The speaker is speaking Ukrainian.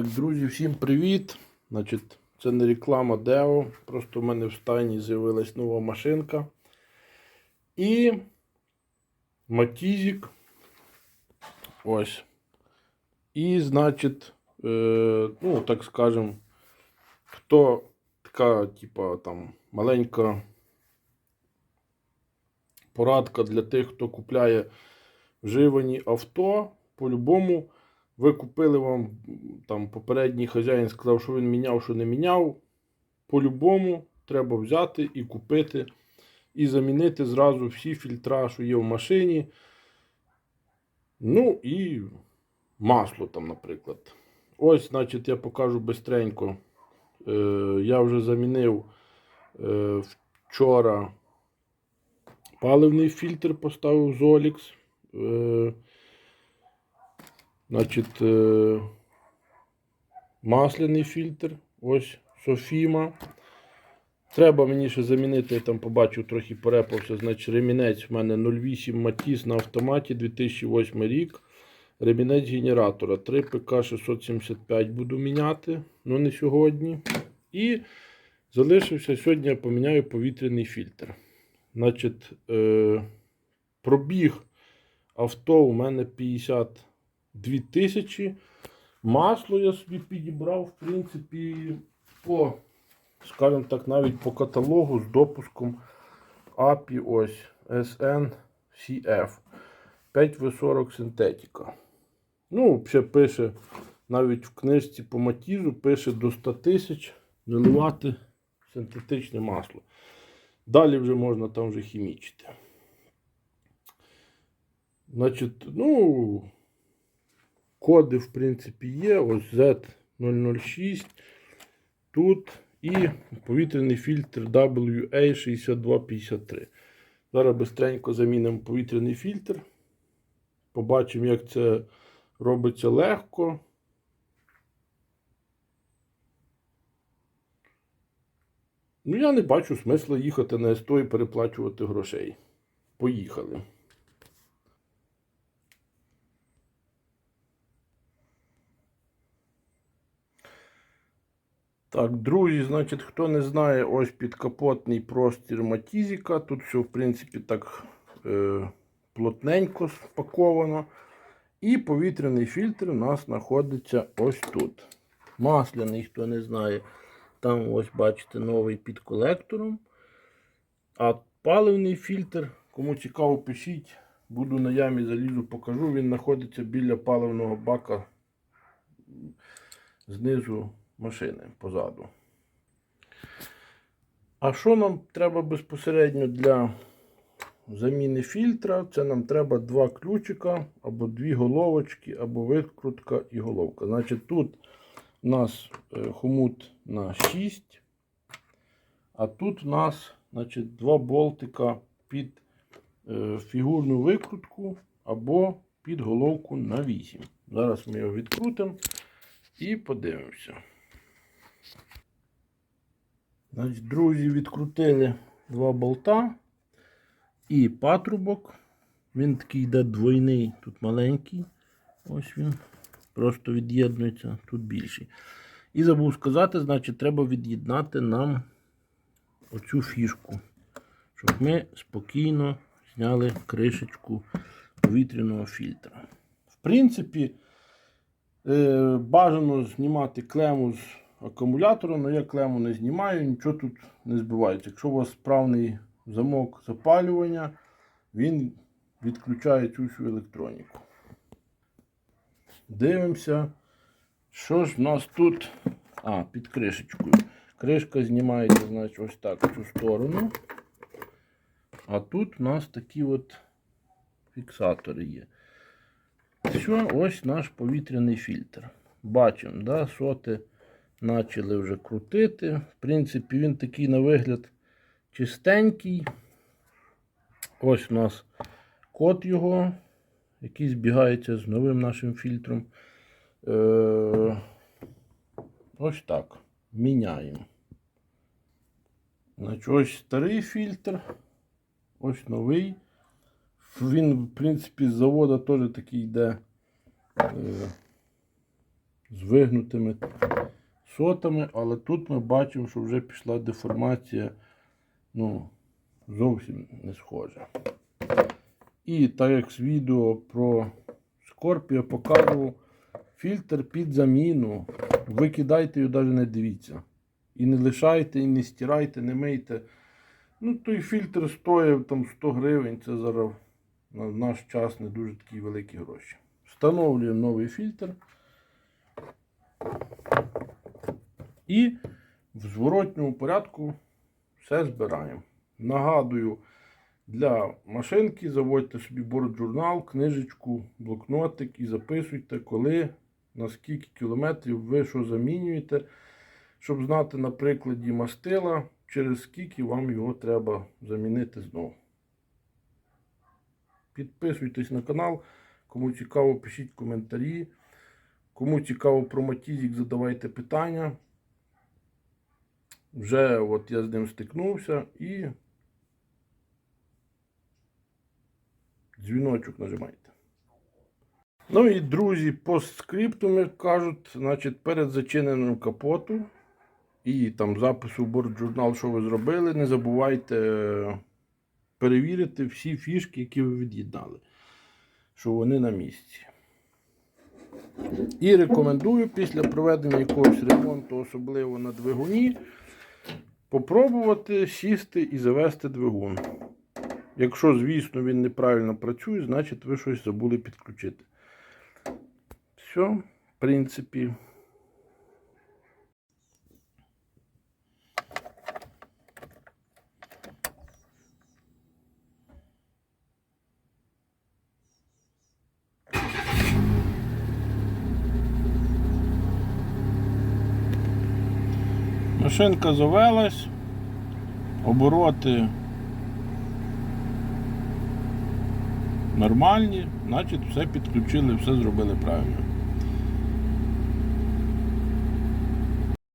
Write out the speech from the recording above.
Так, друзі, всім привіт. Значить, це не реклама Део. Просто в мене в стайні з'явилась нова машинка. І Матізік. Ось. І, значить, е, ну, так скажем, хто така, типа, там, маленька порадка для тих, хто купляє вживані авто, по-любому. Ви купили вам там попередній хазяїн сказав, що він міняв, що не міняв. По-любому треба взяти і купити, і замінити зразу всі фільтра, що є в машині. Ну і масло там, наприклад. Ось, значить, я покажу бистренько. Е, я вже замінив е, вчора паливний фільтр, поставив Zolix. Е, Значить, е, масляний фільтр. Ось Софіма. Треба мені ще замінити, я там побачив, трохи порепався. Значить, ремінець в мене 0,8 Матіс на автоматі 2008 рік. Ремінець генератора 3 ПК 675 буду міняти, але не сьогодні. І залишився сьогодні я поміняю повітряний фільтр. Значить, е, пробіг авто у мене 50. 2000. Масло я собі підібрав, в принципі, по, скажімо так, навіть по каталогу з допуском API ось SNCF 5В40 синтетика. Ну, ще пише, навіть в книжці по матізу пише до 100 тисяч заливати синтетичне масло. Далі вже можна там вже хімічити. Значить, ну. Коди, в принципі, є. Ось Z006. Тут і повітряний фільтр WA6253. Зараз бистренько замінимо повітряний фільтр. Побачимо, як це робиться легко. Ну, я не бачу смисла їхати на СТО і переплачувати грошей. Поїхали. Так, друзі, значить, хто не знає, ось підкапотний простір Матізіка. Тут все, в принципі, так е, плотненько спаковано. І повітряний фільтр у нас знаходиться ось тут. Масляний, хто не знає, там ось бачите новий під колектором. А паливний фільтр, кому цікаво, пишіть. Буду на ямі залізу, покажу. Він знаходиться біля паливного бака знизу машини позаду. А що нам треба безпосередньо для заміни фільтра? Це нам треба два ключика, або дві головочки, або викрутка і головка. Значить, тут у нас е, хомут на 6, а тут у нас значить, два болтика під е, фігурну викрутку або під головку на 8. Зараз ми його відкрутимо і подивимося. Значить, Друзі, відкрутили два болта і патрубок. Він такий йде двойний, тут маленький. Ось він. Просто від'єднується, тут більший. І забув сказати, значить, треба від'єднати нам оцю фішку, щоб ми спокійно зняли кришечку повітряного фільтра. В принципі, е, бажано знімати клему з акумулятора, але я клему не знімаю, нічого тут не збивається. Якщо у вас справний замок запалювання, він відключає цю всю електроніку. Дивимося, що ж в нас тут. А, під кришечкою. Кришка знімається, значить, ось так в цю сторону. А тут у нас такі от фіксатори є. Все, ось наш повітряний фільтр. Бачимо, да, соти почали вже крутити. В принципі, він такий на вигляд чистенький. Ось у нас код його, який збігається з новим нашим фільтром. Е, Ось так. Міняємо. Значить, ось старий фільтр. Ось новий. Він, в принципі, з заводу теж такий йде. Е, з вигнутими сотами, але тут ми бачимо, що вже пішла деформація, ну, зовсім не схожа. І так як з відео про Скорпіо показував фільтр під заміну. Ви кидайте його навіть не дивіться. І не лишайте, і не стирайте, не мийте. Ну, той фільтр стоїв там 100 гривень, це зараз на наш час не дуже такі великі гроші. Встановлюємо новий фільтр. І в зворотньому порядку все збираємо. Нагадую, для машинки заводьте собі борт-журнал, книжечку, блокнотик і записуйте, коли, на скільки кілометрів ви що замінюєте, щоб знати на прикладі мастила, через скільки вам його треба замінити знову. Підписуйтесь на канал. Кому цікаво, пишіть коментарі. Кому цікаво про Матізік, задавайте питання. Вже от я з ним стикнувся і дзвіночок нажимайте. Ну і друзі, постскриптум, як кажуть, значить, перед зачиненням капоту і там запису в борт-журнал, що ви зробили, не забувайте е, перевірити всі фішки, які ви від'єднали, що вони на місці. І рекомендую після проведення якогось ремонту, особливо на двигуні, попробувати сісти і завести двигун. Якщо, звісно, він неправильно працює, значить ви щось забули підключити. Все, в принципі. Машинка завелась, обороти нормальні, значить все підключили, все зробили правильно.